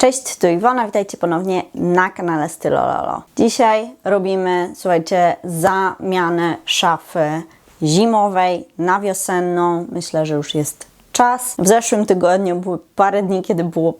Cześć, tu Iwona, witajcie ponownie na kanale Stylololo. Dzisiaj robimy, słuchajcie, zamianę szafy zimowej na wiosenną. Myślę, że już jest czas. W zeszłym tygodniu były parę dni, kiedy było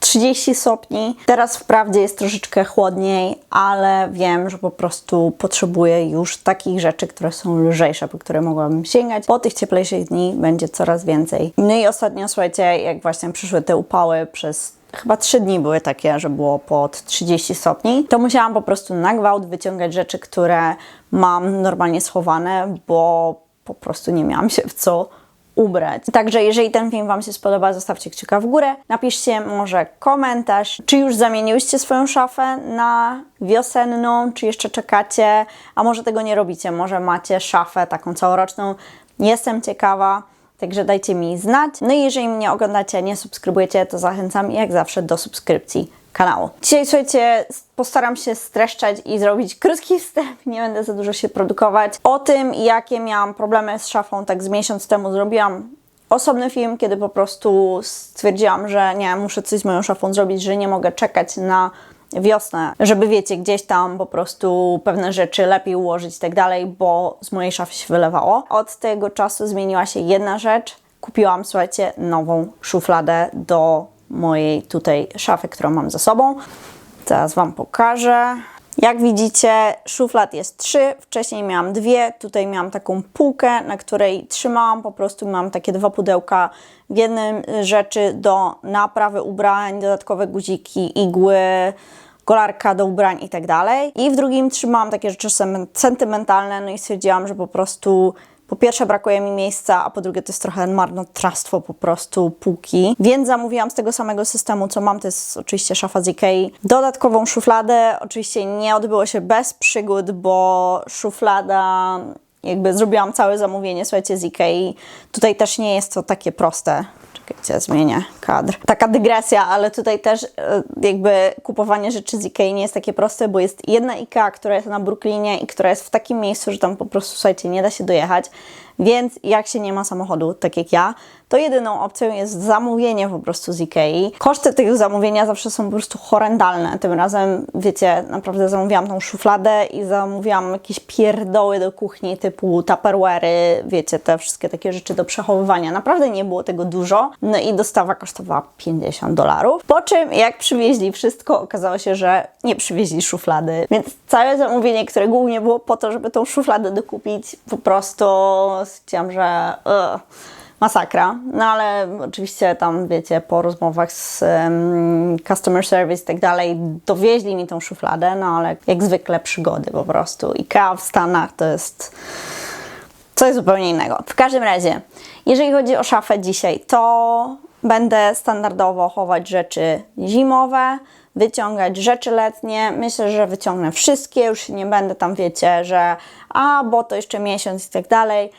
30 stopni. Teraz wprawdzie jest troszeczkę chłodniej, ale wiem, że po prostu potrzebuję już takich rzeczy, które są lżejsze, po które mogłabym sięgać. Po tych cieplejszych dni będzie coraz więcej. No i ostatnio, słuchajcie, jak właśnie przyszły te upały przez chyba trzy dni były takie, że było pod 30 stopni, to musiałam po prostu na gwałt wyciągać rzeczy, które mam normalnie schowane, bo po prostu nie miałam się w co ubrać. Także jeżeli ten film Wam się spodoba, zostawcie kciuka w górę. Napiszcie może komentarz, czy już zamieniłyście swoją szafę na wiosenną, czy jeszcze czekacie, a może tego nie robicie, może macie szafę taką całoroczną. Jestem ciekawa. Także dajcie mi znać. No i jeżeli mnie oglądacie, nie subskrybujecie, to zachęcam jak zawsze do subskrypcji kanału. Dzisiaj słuchajcie, postaram się streszczać i zrobić krótki wstęp, nie będę za dużo się produkować. O tym, jakie miałam problemy z szafą, tak z miesiąc temu zrobiłam osobny film, kiedy po prostu stwierdziłam, że nie, muszę coś z moją szafą zrobić, że nie mogę czekać na wiosnę, żeby wiecie, gdzieś tam po prostu pewne rzeczy lepiej ułożyć i tak dalej, bo z mojej szafy się wylewało. Od tego czasu zmieniła się jedna rzecz. Kupiłam, słuchajcie, nową szufladę do mojej tutaj szafy, którą mam za sobą. Teraz Wam pokażę. Jak widzicie, szuflad jest trzy. Wcześniej miałam dwie. Tutaj miałam taką półkę, na której trzymałam. Po prostu mam takie dwa pudełka. W jednym rzeczy do naprawy ubrań, dodatkowe guziki, igły, golarka do ubrań i tak dalej. I w drugim trzymałam takie rzeczy sentymentalne. No i stwierdziłam, że po prostu po pierwsze brakuje mi miejsca, a po drugie to jest trochę marnotrawstwo po prostu półki. Więc zamówiłam z tego samego systemu, co mam, to jest oczywiście szafa z Ikei. Dodatkową szufladę, oczywiście nie odbyło się bez przygód, bo szuflada jakby zrobiłam całe zamówienie, słuchajcie, z Ikei. Tutaj też nie jest to takie proste. Czekajcie, zmienię kadr. Taka dygresja, ale tutaj też e, jakby kupowanie rzeczy z Ikei nie jest takie proste, bo jest jedna Ikea, która jest na Brooklynie i która jest w takim miejscu, że tam po prostu, słuchajcie, nie da się dojechać. Więc jak się nie ma samochodu, tak jak ja, to jedyną opcją jest zamówienie po prostu z Ikei. Koszty tego zamówienia zawsze są po prostu horrendalne. Tym razem, wiecie, naprawdę zamówiłam tą szufladę i zamówiłam jakieś pierdoły do kuchni typu tupperware'y, wiecie, te wszystkie takie rzeczy do przechowywania. Naprawdę nie było tego dużo. No i dostawa kosztowała 50 dolarów. Po czym, jak przywieźli wszystko, okazało się, że nie przywieźli szuflady. Więc całe zamówienie, które głównie było po to, żeby tą szufladę dokupić, po prostu stwierdziłam, że... Masakra. No ale oczywiście tam, wiecie, po rozmowach z um, customer service i tak dalej, dowieźli mi tą szufladę, no ale jak zwykle przygody po prostu. IKEA w Stanach to jest coś zupełnie innego. W każdym razie, jeżeli chodzi o szafę dzisiaj, to będę standardowo chować rzeczy zimowe, wyciągać rzeczy letnie. Myślę, że wyciągnę wszystkie, już nie będę tam, wiecie, że a, bo to jeszcze miesiąc i tak dalej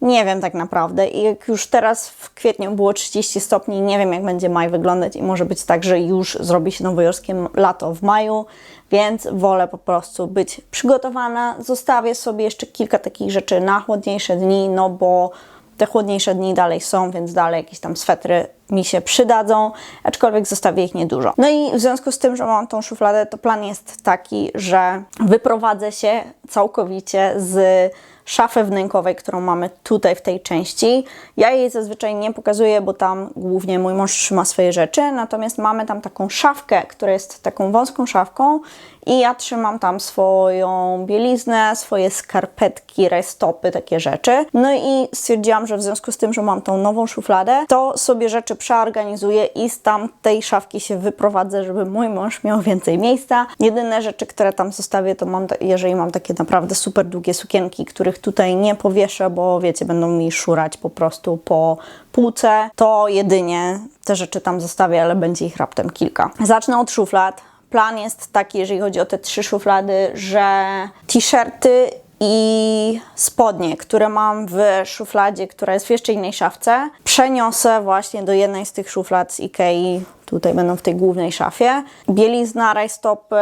nie wiem tak naprawdę. I jak już teraz w kwietniu było 30 stopni, nie wiem jak będzie maj wyglądać i może być tak, że już zrobi się nowojorskie lato w maju, więc wolę po prostu być przygotowana. Zostawię sobie jeszcze kilka takich rzeczy na chłodniejsze dni, no bo te chłodniejsze dni dalej są, więc dalej jakieś tam swetry mi się przydadzą, aczkolwiek zostawię ich niedużo. No i w związku z tym, że mam tą szufladę, to plan jest taki, że wyprowadzę się całkowicie z szafy wnękowej, którą mamy tutaj w tej części. Ja jej zazwyczaj nie pokazuję, bo tam głównie mój mąż trzyma swoje rzeczy, natomiast mamy tam taką szafkę, która jest taką wąską szafką i ja trzymam tam swoją bieliznę, swoje skarpetki, rajstopy, takie rzeczy. No i stwierdziłam, że w związku z tym, że mam tą nową szufladę, to sobie rzeczy przeorganizuję i z tamtej szafki się wyprowadzę, żeby mój mąż miał więcej miejsca. Jedyne rzeczy, które tam zostawię, to mam, jeżeli mam takie naprawdę super długie sukienki, których tutaj nie powieszę, bo wiecie, będą mi szurać po prostu po półce, to jedynie te rzeczy tam zostawię, ale będzie ich raptem kilka. Zacznę od szuflad. Plan jest taki, jeżeli chodzi o te trzy szuflady, że t-shirty i spodnie, które mam w szufladzie, która jest w jeszcze innej szafce, przeniosę właśnie do jednej z tych szuflad z Ikei. Tutaj będą w tej głównej szafie. Bielizna, rajstopy,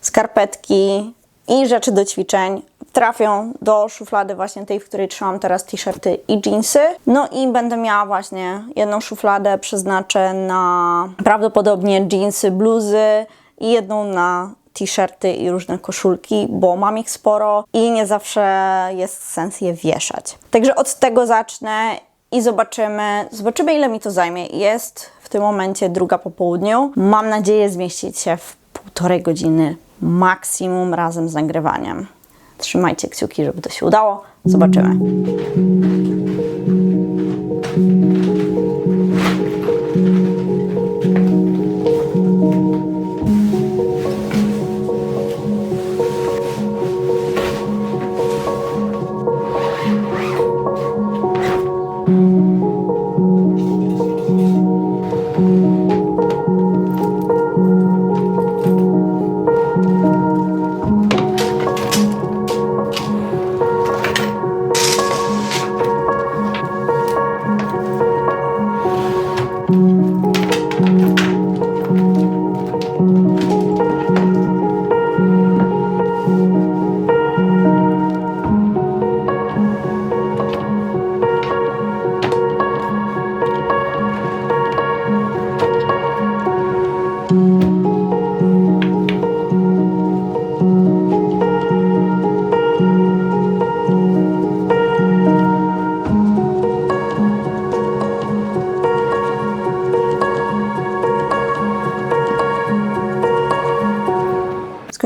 skarpetki i rzeczy do ćwiczeń trafią do szuflady właśnie tej, w której trzymam teraz t-shirty i jeansy. No i będę miała właśnie jedną szufladę przeznaczę na prawdopodobnie jeansy, bluzy i jedną na t-shirty i różne koszulki, bo mam ich sporo i nie zawsze jest sens je wieszać. Także od tego zacznę i zobaczymy, zobaczymy ile mi to zajmie. Jest w tym momencie druga po południu. Mam nadzieję zmieścić się w półtorej godziny maksimum razem z nagrywaniem. Trzymajcie kciuki, żeby to się udało. Zobaczymy.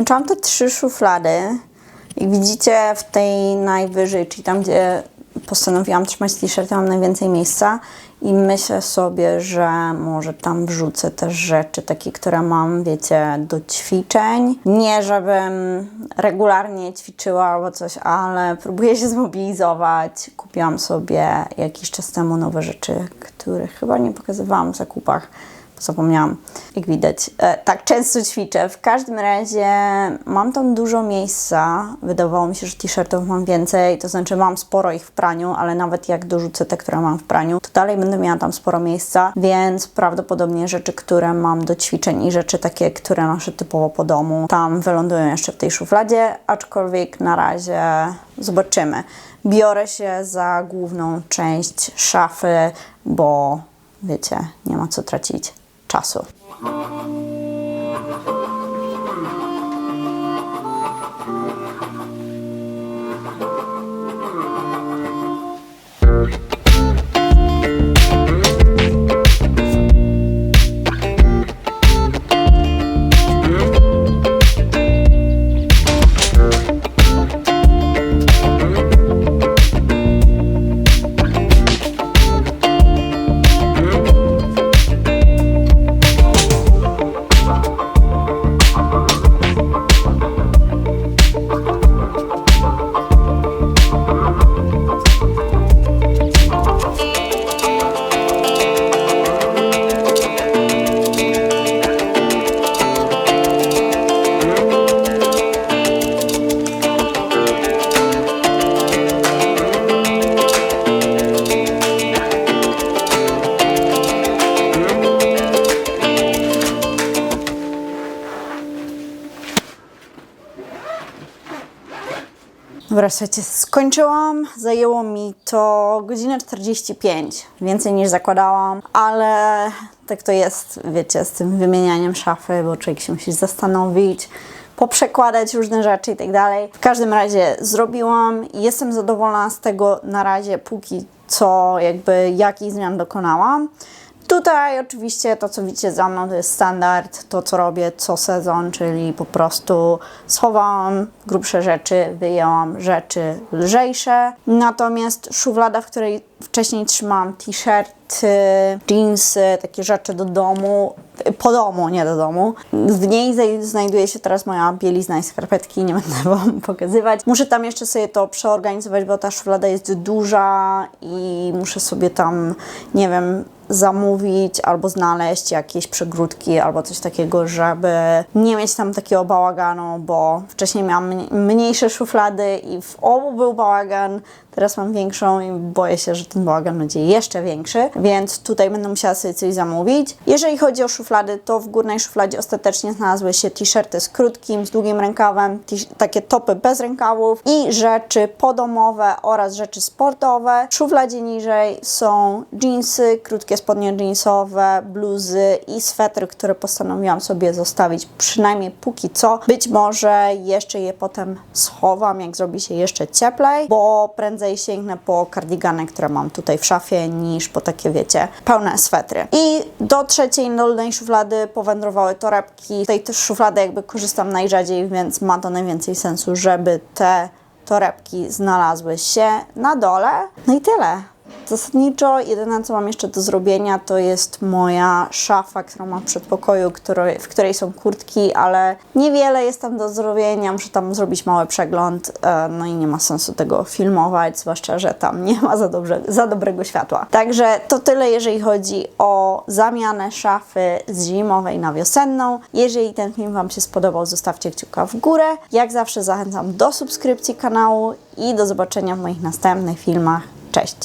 Skończyłam te trzy szuflady. Jak widzicie, w tej najwyżej, czyli tam, gdzie postanowiłam trzymać t-shirty, mam najwięcej miejsca i myślę sobie, że może tam wrzucę też rzeczy takie, które mam, wiecie, do ćwiczeń. Nie, żebym regularnie ćwiczyła albo coś, ale próbuję się zmobilizować. Kupiłam sobie jakiś czas temu nowe rzeczy, których chyba nie pokazywałam w zakupach zapomniałam, jak widać. E, tak często ćwiczę. W każdym razie mam tam dużo miejsca. Wydawało mi się, że t-shirtów mam więcej, to znaczy mam sporo ich w praniu, ale nawet jak dorzucę te, które mam w praniu, to dalej będę miała tam sporo miejsca, więc prawdopodobnie rzeczy, które mam do ćwiczeń i rzeczy takie, które noszę typowo po domu, tam wylądują jeszcze w tej szufladzie, aczkolwiek na razie zobaczymy. Biorę się za główną część szafy, bo wiecie, nie ma co tracić czasu. Słuchajcie, skończyłam. Zajęło mi to godzinę 45, więcej niż zakładałam, ale tak to jest, wiecie, z tym wymienianiem szafy, bo człowiek się musi zastanowić, poprzekładać różne rzeczy i tak dalej. W każdym razie zrobiłam jestem zadowolona z tego na razie, póki co jakby jakich zmian dokonałam. Tutaj oczywiście to, co widzicie za mną, to jest standard, to co robię co sezon, czyli po prostu schowałam grubsze rzeczy, wyjęłam rzeczy lżejsze. Natomiast szuflada, w której wcześniej trzymałam t-shirty, jeansy, takie rzeczy do domu, po domu, nie do domu. W niej znajduje się teraz moja bielizna i skarpetki, nie będę Wam pokazywać. Muszę tam jeszcze sobie to przeorganizować, bo ta szuflada jest duża i muszę sobie tam, nie wiem, zamówić albo znaleźć jakieś przegródki albo coś takiego, żeby nie mieć tam takiego bałaganu, bo wcześniej miałam mniej- mniejsze szuflady i w obu był bałagan, Teraz mam większą i boję się, że ten bałagan będzie jeszcze większy, więc tutaj będę musiała sobie coś zamówić. Jeżeli chodzi o szuflady, to w górnej szufladzie ostatecznie znalazły się t-shirty z krótkim, z długim rękawem, takie topy bez rękawów i rzeczy podomowe oraz rzeczy sportowe. W szufladzie niżej są jeansy, krótkie spodnie jeansowe, bluzy i swetry, które postanowiłam sobie zostawić przynajmniej póki co. Być może jeszcze je potem schowam, jak zrobi się jeszcze cieplej, bo prędzej sięgnę po kardigany, które mam tutaj w szafie, niż po takie, wiecie, pełne swetry. I do trzeciej dolnej szuflady powędrowały torebki. Z tej też szuflady jakby korzystam najrzadziej, więc ma to najwięcej sensu, żeby te torebki znalazły się na dole. No i tyle. Zasadniczo jedyne, co mam jeszcze do zrobienia, to jest moja szafa, którą mam w przedpokoju, w której są kurtki, ale niewiele jest tam do zrobienia. Muszę tam zrobić mały przegląd, e, no i nie ma sensu tego filmować, zwłaszcza, że tam nie ma za, dobrze, za dobrego światła. Także to tyle, jeżeli chodzi o zamianę szafy z zimowej na wiosenną. Jeżeli ten film Wam się spodobał, zostawcie kciuka w górę. Jak zawsze zachęcam do subskrypcji kanału i do zobaczenia w moich następnych filmach. Cześć!